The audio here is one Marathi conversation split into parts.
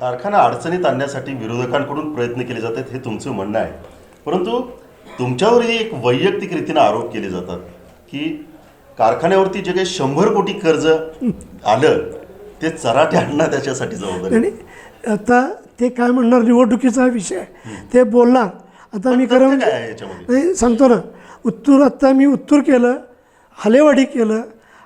कारखाना अडचणीत आणण्यासाठी विरोधकांकडून प्रयत्न केले जातात हे तुमचं म्हणणं आहे. परंतु तुमच्यावरही एक वैयक्तिक रीतीनं आरोप केले जातात की कारखान्यावरती जे काही शंभर कोटी कर्ज आलं ते चराटे आणणं त्याच्यासाठी जबाबदारी. आणि आता ते काय म्हणणार निवडणुकीचा विषय ते बोलणार. आता मी खरं नाही सांगतो ना. उत्तूर आत्ता मी उत्तूर केलं हलेवाडी केलं.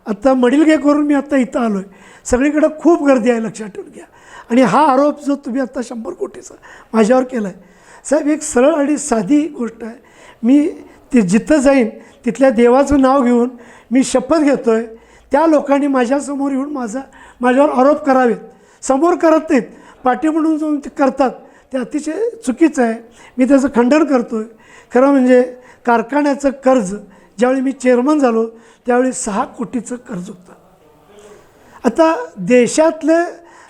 आत्ता मडिलगे करून मी आत्ता इथं आलो आहे सगळीकडं खूप गर्दी आहे लक्षात ठेवून घ्या. आणि हा आरोप जो तुम्ही आत्ता शंभर कोटीचा माझ्यावर केला आहे साहेब एक सरळ आणि साधी गोष्ट आहे. मी ते जिथं जाईन तिथल्या देवाचं नाव घेऊन मी शपथ घेतो आहे त्या लोकांनी माझ्यासमोर येऊन माझा माझ्यावर आरोप करावेत. समोर करत नाहीत पाठी म्हणून जाऊन ते करतात. ते अतिशय चुकीचं आहे. मी त्याचं खंडन करतो आहे खरं म्हणजे कारखान्याचं कर्ज ज्यावेळी मी चेअरमन झालो त्यावेळी सहा कोटीचं कर्ज होतं. आता देशातले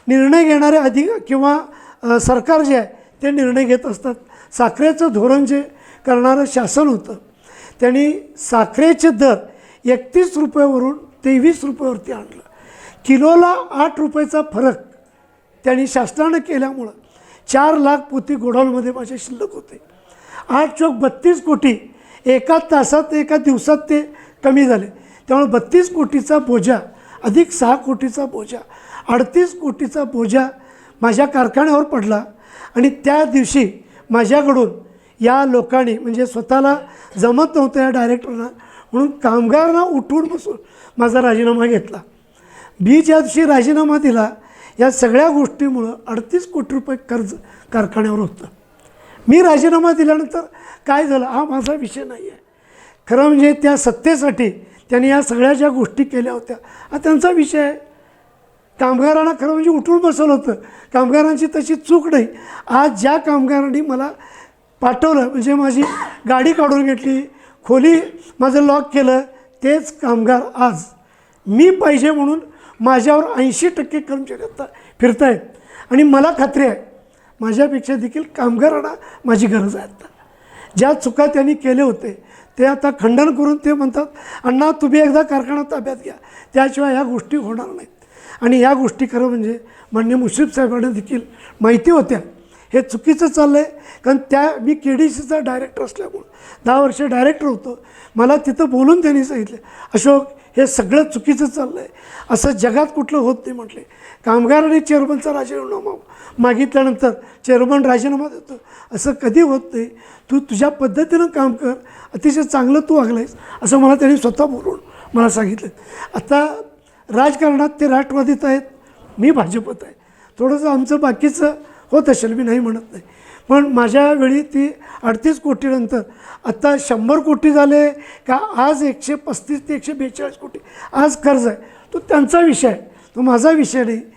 निर्णय घेणारे अधिक किंवा सरकार जे आहे ते निर्णय घेत असतात. साखरेचं धोरण जे करणारं शासन होतं त्यांनी साखरेचे दर एकतीस रुपयावरून तेवीस रुपयावरती आणलं. किलोला आठ रुपयाचा फरक त्यांनी शासनानं केल्यामुळं चार लाख पोती गोडाऊनमध्ये माझे शिल्लक होते. आठ चौक बत्तीस कोटी एका तासात एका दिवसात ते कमी झाले. त्यामुळे बत्तीस कोटीचा बोजा अधिक सहा कोटीचा बोजा अडतीस कोटीचा बोजा माझ्या कारखान्यावर पडला आणि त्या दिवशी माझ्याकडून या लोकांनी म्हणजे स्वतःला जमत नव्हतं या डायरेक्टरना म्हणून कामगारांना उठून बसून माझा राजीनामा घेतला. मी ज्या दिवशी राजीनामा दिला या सगळ्या गोष्टीमुळं अडतीस कोटी रुपये कर्ज कारखान्यावर होतं. मी राजीनामा दिल्यानंतर काय झालं हा माझा विषय नाही आहे खरं म्हणजे त्या सत्तेसाठी त्यांनी या सगळ्या ज्या गोष्टी केल्या होत्या हा त्यांचा विषय आहे. कामगारांना खरं म्हणजे उठून बसवलं होतं. कामगारांची तशी चूक नाही. आज ज्या कामगारांनी मला पाठवलं म्हणजे माझी गाडी काढून घेतली खोली माझं लॉक केलं तेच कामगार आज मी पाहिजे म्हणून माझ्यावर ऐंशी टक्के कर्मचारी आता फिरतायत. आणि मला खात्री आहे माझ्यापेक्षा देखील कामगारांना माझी गरज आहे आता. ज्या चुका त्यांनी केले होते ते आता खंडन करून ते म्हणतात अण्णा तुम्ही एकदा कारखाना ताब्यात घ्या. त्याशिवाय ह्या गोष्टी होणार नाहीत. आणि या गोष्टी खरं म्हणजे मान्य मुश्रीफ साहेबांना देखील माहिती होत्या. हे चुकीचं चाललं आहे कारण त्या मी के डी सीचा डायरेक्टर असल्यामुळं दहा वर्ष डायरेक्टर होतो. मला तिथं बोलून त्यांनी सांगितलं अशोक हे सगळं चुकीचं चाललं आहे असं जगात कुठलं होत नाही म्हटले. कामगारांनी चेअरमनचा राजीनामा मागितल्यानंतर चेअरमन राजीनामा देतो. असं कधी होत नाही. तू तुझ्या पद्धतीनं काम कर. अतिशय चांगलं तू वागलायस असं मला त्यांनी स्वतः बोलून मला सांगितलं. आता राजकारणात ते राष्ट्रवादीत आहेत. मी भाजपत आहे. थोडंसं आमचं बाकीचं होत असेल मी नाही म्हणत नाही. पण माझ्या वेळी ती अडतीस कोटीनंतर आत्ता शंभर कोटी झाले का आज एकशे पस्तीस ते एकशे बेचाळीस कोटी. आज कर्ज आहे. तो त्यांचा विषय आहे. तो माझा विषय नाही.